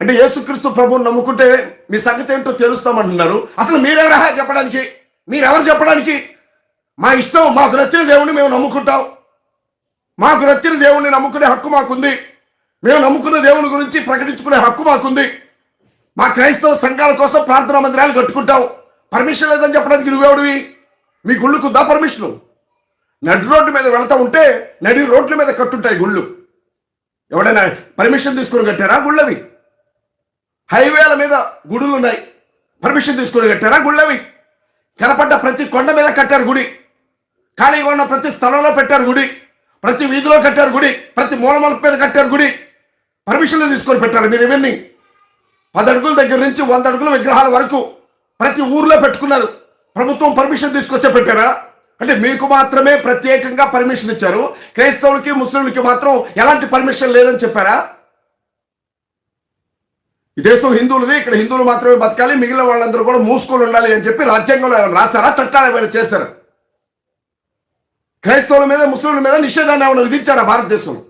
అంటే యేసుక్రీస్తు ప్రభువుని నమ్ముకుంటే మీ సంగతి ఏంటో తెలుస్తామంటున్నారు. అసలు మీరెవరా చెప్పడానికి? మీరెవరు చెప్పడానికి? మా ఇష్టం మాకు నచ్చిన దేవుణ్ణి మేము నమ్ముకుంటాం. మాకు నచ్చిన దేవుణ్ణి నమ్ముకునే హక్కు మాకుంది. మేము నమ్ముకున్న దేవుని గురించి ప్రకటించుకునే హక్కు మాకుంది. మా క్రైస్తవ సంఘాల కోసం ప్రార్థనా మందిరాలు కట్టుకుంటాం. పర్మిషన్ లేదని చెప్పడానికి నువ్వెవడివి? మీ గుళ్ళుకుందా పర్మిషను? నడి రోడ్డు మీద వెళ్తా ఉంటే నడి రోడ్ల మీద కట్టుంటాయి గుళ్ళు. ఎవడైనా పర్మిషన్ తీసుకొని కట్టారా గుళ్ళవి? హైవేల మీద గుడులు ఉన్నాయి. పర్మిషన్ తీసుకొని కట్టారా గుళ్ళవి? కనపడ్డ ప్రతి కొండ మీద కట్టారు గుడి. ఖాళీగా ఉన్న ప్రతి స్థలంలో పెట్టారు గుడి. ప్రతి వీధిలో కట్టారు గుడి. ప్రతి మూలమల మీద కట్టారు గుడి. పర్మిషన్లు తీసుకొని పెట్టారు మీరు ఇవన్నీ. పది అడుగుల దగ్గర నుంచి వంద అడుగుల విగ్రహాల వరకు ప్రతి ఊర్లో పెట్టుకున్నారు. ప్రభుత్వం పర్మిషన్ తీసుకొచ్చే పెట్టారా? అంటే మీకు మాత్రమే ప్రత్యేకంగా పర్మిషన్ ఇచ్చారు. క్రైస్తవులకి ముస్లింలకి మాత్రం ఎలాంటి పర్మిషన్ లేదని చెప్పారా? ఈ దేశం హిందువులది ఇక్కడ హిందువులు మాత్రమే బతకాలి మిగిలిన వాళ్ళందరూ కూడా మూసుకొని ఉండాలి అని చెప్పి రాజ్యాంగంలో ఏమైనా రాశారా చట్టాలు ఏమైనా చేశారు. క్రైస్తవుల మీద ముస్లింల మీద నిషేధాన్ని ఏమైనా విధించారా భారతదేశంలో?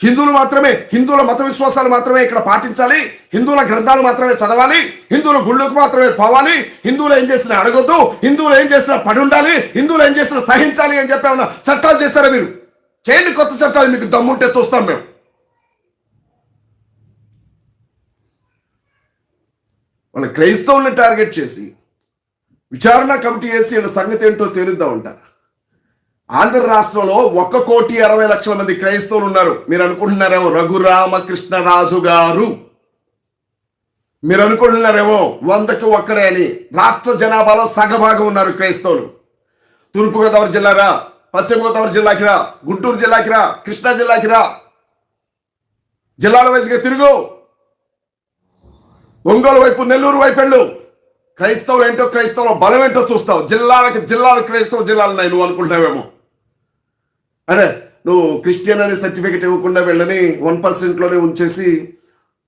హిందువులు మాత్రమే హిందువుల మత విశ్వాసాలు మాత్రమే ఇక్కడ పాటించాలి హిందువుల గ్రంథాలు మాత్రమే చదవాలి హిందువుల గుళ్ళకు మాత్రమే పోవాలి హిందువులు ఏం చేసినా అడగొద్దు హిందువులు ఏం చేసినా పడి ఉండాలి హిందువులు ఏం చేసినా సహించాలి అని చెప్పి ఏమన్నా చట్టాలు చేశారా మీరు? చేయండి కొత్త చట్టాలు మీకు దమ్ముంటే చూస్తాం మేము. వాళ్ళ క్రైస్తవుల్ని టార్గెట్ చేసి విచారణ కమిటీ వేసి వీళ్ళ సంగతి ఏంటో తేలుద్దాం ఉంటారు ఆంధ్ర రాష్ట్రంలో ఒక్క కోటి అరవై లక్షల మంది క్రైస్తవులు ఉన్నారు. మీరు అనుకుంటున్నారేమో రఘురామకృష్ణరాజు గారు. మీరు అనుకుంటున్నారేమో వందకి ఒక్కరే అని రాష్ట్ర జనాభాలో సగభాగం ఉన్నారు క్రైస్తవులు. తూర్పుగోదావరి జిల్లారా పశ్చిమ గోదావరి జిల్లాకి రా గుంటూరు జిల్లాకి రా కృష్ణా జిల్లాకి రా జిల్లాల వయసుగా తిరుగు. ఒంగోలు వైపు నెల్లూరు వైపు వెళ్ళు. క్రైస్తవులు ఏంటో క్రైస్తవుల బలం ఏంటో చూస్తావు. జిల్లాలకి జిల్లాలు క్రైస్తవ జిల్లాలు ఉన్నాయి నువ్వు అనుకుంటావేమో. అరే నువ్వు క్రిస్టియన్ అనే సర్టిఫికెట్ ఇవ్వకుండా వెళ్ళని వన్ పర్సెంట్లోనే ఉంచేసి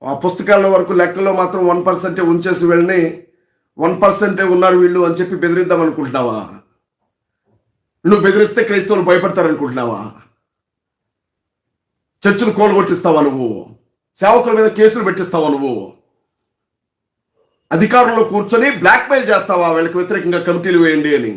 ఆ పుస్తకాల వరకు లెక్కలో మాత్రం వన్ పర్సెంటే ఉంచేసి వెళ్ళని వన్ పర్సెంటే ఉన్నారు వీళ్ళు అని చెప్పి బెదిరిద్దాం అనుకుంటున్నావా? నువ్వు బెదిరిస్తే క్రైస్తవులు భయపడతారు అనుకుంటున్నావా చర్చలు కోలుగొట్టిస్తావా నువ్వు? సేవకుల మీద కేసులు పెట్టిస్తావా నువ్వు? అధికారంలో కూర్చొని బ్లాక్మెయిల్ చేస్తావా? వీళ్ళకి వ్యతిరేకంగా కమిటీలు వేయండి అని.